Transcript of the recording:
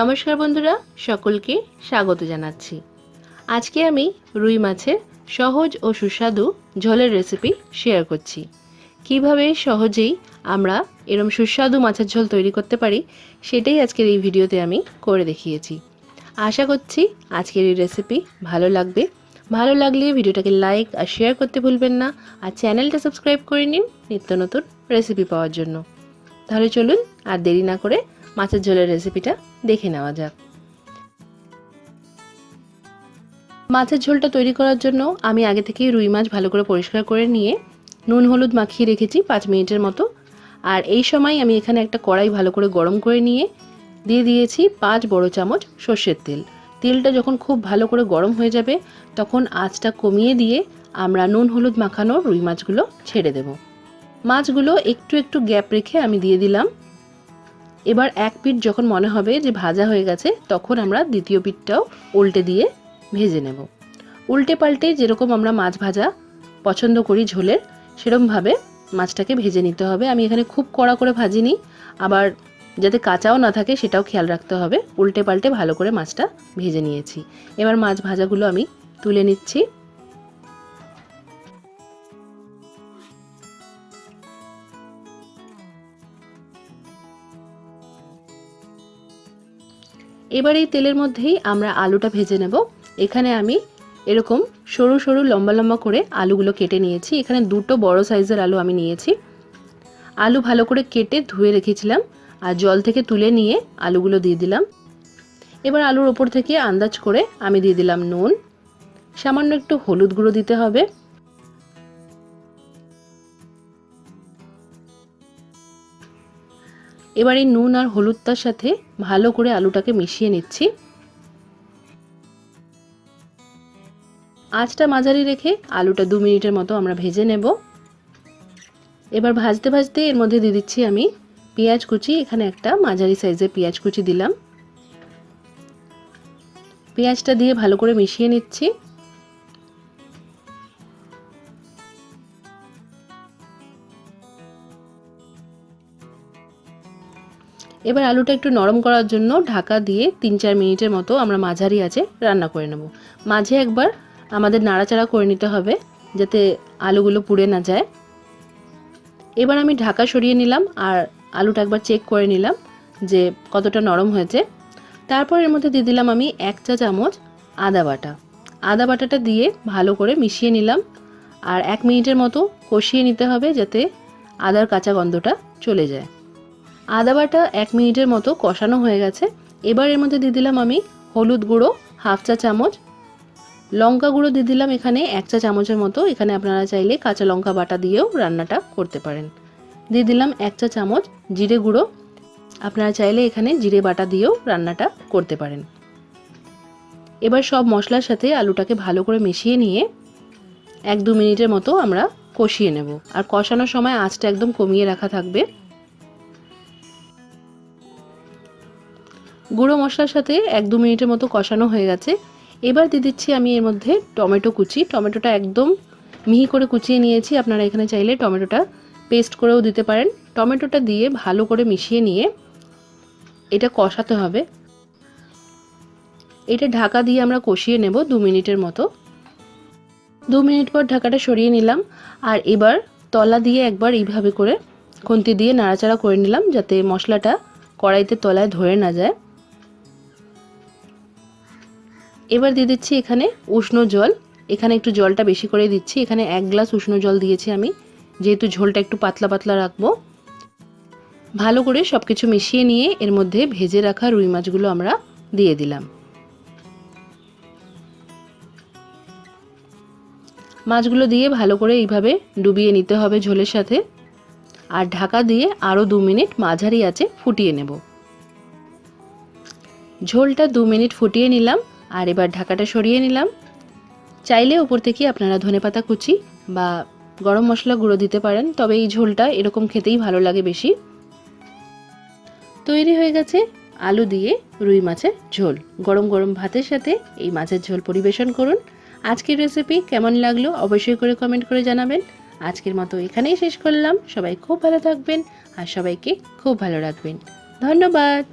নমস্কার বন্ধুরা, সকলকে স্বাগত জানাচ্ছি। আজকে আমি রুই মাছের সহজ ও সুস্বাদু ঝোলের রেসিপি শেয়ার করছি। কীভাবে সহজেই আমরা এরম সুস্বাদু মাছের ঝোল তৈরি করতে পারি, সেটাই আজকের এই ভিডিওতে আমি করে দেখিয়েছি। আশা করছি আজকের এই রেসিপি ভালো লাগবে। ভালো লাগলে ভিডিওটাকে লাইক আর শেয়ার করতে ভুলবেন না, আর চ্যানেলটা সাবস্ক্রাইব করে নিন নিত্য নতুন রেসিপি পাওয়ার জন্য। তাহলে চলুন আর দেরি না করে মাছের ঝোলের রেসিপিটা দেখে নেওয়া যাক। মাছের ঝোলটা তৈরি করার জন্য আমি আগে থেকেই রুই মাছ ভালো করে পরিষ্কার করে নিয়ে নুন হলুদ মাখিয়ে রেখেছি পাঁচ মিনিটের মতো। আর এই সময় আমি এখানে একটা কড়াই ভালো করে গরম করে নিয়ে দিয়ে দিয়েছি পাঁচ বড় চামচ সর্ষের তেল। তেলটা যখন খুব ভালো করে গরম হয়ে যাবে, তখন আঁচটা কমিয়ে দিয়ে আমরা নুন হলুদ মাখানো রুই মাছগুলো ছেড়ে দেব। মাছগুলো একটু একটু গ্যাপ রেখে আমি দিয়ে দিলাম। এবার এক পিঠ যখন মনে হবে যে ভাজা হয়ে গেছে, তখন আমরা দ্বিতীয় পিঠটাও উল্টে দিয়ে ভেজে নেব। উল্টে পাল্টে যেরকম আমরা মাছ ভাজা পছন্দ করি ঝোলের, সেরকমভাবে মাছটাকে ভেজে নিতে হবে। আমি এখানে খুব কড়া করে ভাজিনি, আবার যাতে কাঁচাও না থাকে সেটাও খেয়াল রাখতে হবে। উল্টে পাল্টে ভালো করে মাছটা ভেজে নিয়েছি। এবার মাছ ভাজাগুলো আমি তুলে নিচ্ছি। এবার এই তেলের মধ্যেই আমরা আলুটা ভেজে নেব। এখানে আমি এরকম সরু সরু লম্বা লম্বা করে আলুগুলো কেটে নিয়েছি। এখানে দুটো বড় সাইজের আলু আমি নিয়েছি। আলু ভালো করে কেটে ধুয়ে রেখেছিলাম আর জল থেকে তুলে নিয়ে আলুগুলো দিয়ে দিলাম। এবার আলুর ওপর থেকে আন্দাজ করে আমি দিয়ে দিলাম নুন। সামান্য একটু হলুদ গুঁড়ো দিতে হবে। এবার এই নুন আর হলুদটার সাথে ভালো করে আলুটাকে মিশিয়ে নিচ্ছি। আঁচটা মাঝারি রেখে আলুটা দু মিনিটের মতো আমরা ভেজে নেব। এবার ভাজতে ভাজতে এর মধ্যে দিয়ে দিচ্ছি আমি পেঁয়াজ কুচি। এখানে একটা মাঝারি সাইজের পেঁয়াজ কুচি দিলাম। পেঁয়াজটা দিয়ে ভালো করে মিশিয়ে নিচ্ছি। এবার আলুটা একটু নরম করার জন্য ঢাকা দিয়ে তিন চার মিনিটের মতো আমরা মাঝারি আছে রান্না করে নেব। মাঝে একবার আমাদের নাড়াচাড়া করে নিতে হবে যাতে আলুগুলো পুড়ে না যায়। এবার আমি ঢাকা সরিয়ে নিলাম আর আলুটা একবার চেক করে নিলাম যে কতটা নরম হয়েছে। তারপর এর মধ্যে দিয়ে দিলাম আমি এক চা চামচ আদা বাটা। আদা বাটাটা দিয়ে ভালো করে মিশিয়ে নিলাম আর এক মিনিটের মতো কষিয়ে নিতে হবে যাতে আদার কাঁচা গন্ধটা চলে যায়। আদা বাটা এক মিনিটের মতো কষানো হয়ে গেছে। এবার এর মধ্যে দিয়ে দিলাম আমি হলুদ গুঁড়ো, হাফ চা চামচ। লঙ্কা গুঁড়ো দিয়ে দিলাম এখানে এক চা চামচের মতো। এখানে আপনারা চাইলে কাঁচা লঙ্কা বাটা দিয়েও রান্নাটা করতে পারেন। দিয়ে দিলাম এক চা চামচ জিরে গুঁড়ো। আপনারা চাইলে এখানে জিরে বাটা দিয়েও রান্নাটা করতে পারেন। এবার সব মশলার সাথে আলুটাকে ভালো করে মিশিয়ে নিয়ে এক দু মিনিটের মতো আমরা কষিয়ে নেব। আর কষানোর সময় আঁচটা একদম কমিয়ে রাখা থাকবে। গুঁড়ো মশলার সাথে এক দু মিনিটের মতো কষানো হয়ে গেছে। এবার দিয়ে দিচ্ছি আমি এর মধ্যে টমেটো কুচি। টমেটোটা একদম মিহি করে কুচিয়ে নিয়েছি। আপনারা এখানে চাইলে টমেটোটা পেস্ট করেও দিতে পারেন। টমেটোটা দিয়ে ভালো করে মিশিয়ে নিয়ে এটা কষাতে হবে। এটা ঢাকা দিয়ে আমরা কষিয়ে নেব দু মিনিটের মতো। দু মিনিট পর ঢাকাটা সরিয়ে নিলাম। আর এবার তলা দিয়ে একবার এইভাবে করে খুন্তি দিয়ে নাড়াচাড়া করে নিলাম যাতে মশলাটা কড়াইতে তলায় ধরে না যায়। এবার দিয়ে দিচ্ছি এখানে উষ্ণ জল। এখানে একটু জলটা বেশি করে দিচ্ছি। এখানে এক গ্লাস উষ্ণ জল দিয়েছি আমি। যেহেতু ঝোলটা একটু পাতলা পাতলা রাখব। ভালো করে সব কিছু মিশিয়ে নিয়ে এর মধ্যে ভেজে রাখা রুই মাছগুলো আমরা দিয়ে দিলাম। মাছগুলো দিয়ে ভালো করে এইভাবে ডুবিয়ে নিতে হবে ঝোলের সাথে। আর ঢাকা দিয়ে আরও দু মিনিট মাঝারি আছে ফুটিয়ে নেব। ঝোলটা দু মিনিট ফুটিয়ে নিলাম। আর এবার ঢাকাটা সরিয়ে নিলাম। চাইলে ওপর থেকে আপনারা ধনেপাতা কুচি বা গরম মশলা গুঁড়ো দিতে পারেন, তবে এই ঝোলটা এরকম খেতেই ভালো লাগে বেশি। তৈরি হয়ে গেছে আলু দিয়ে রুই মাছের ঝোল। গরম গরম ভাতের সাথে এই মাছের ঝোল পরিবেশন করুন। আজকের রেসিপি কেমন লাগল অবশ্যই করে কমেন্ট করে জানাবেন। আজকের মতো এখানেই শেষ করলাম। সবাই খুব ভালো থাকবেন আর সবাইকে খুব ভালো রাখবেন। ধন্যবাদ।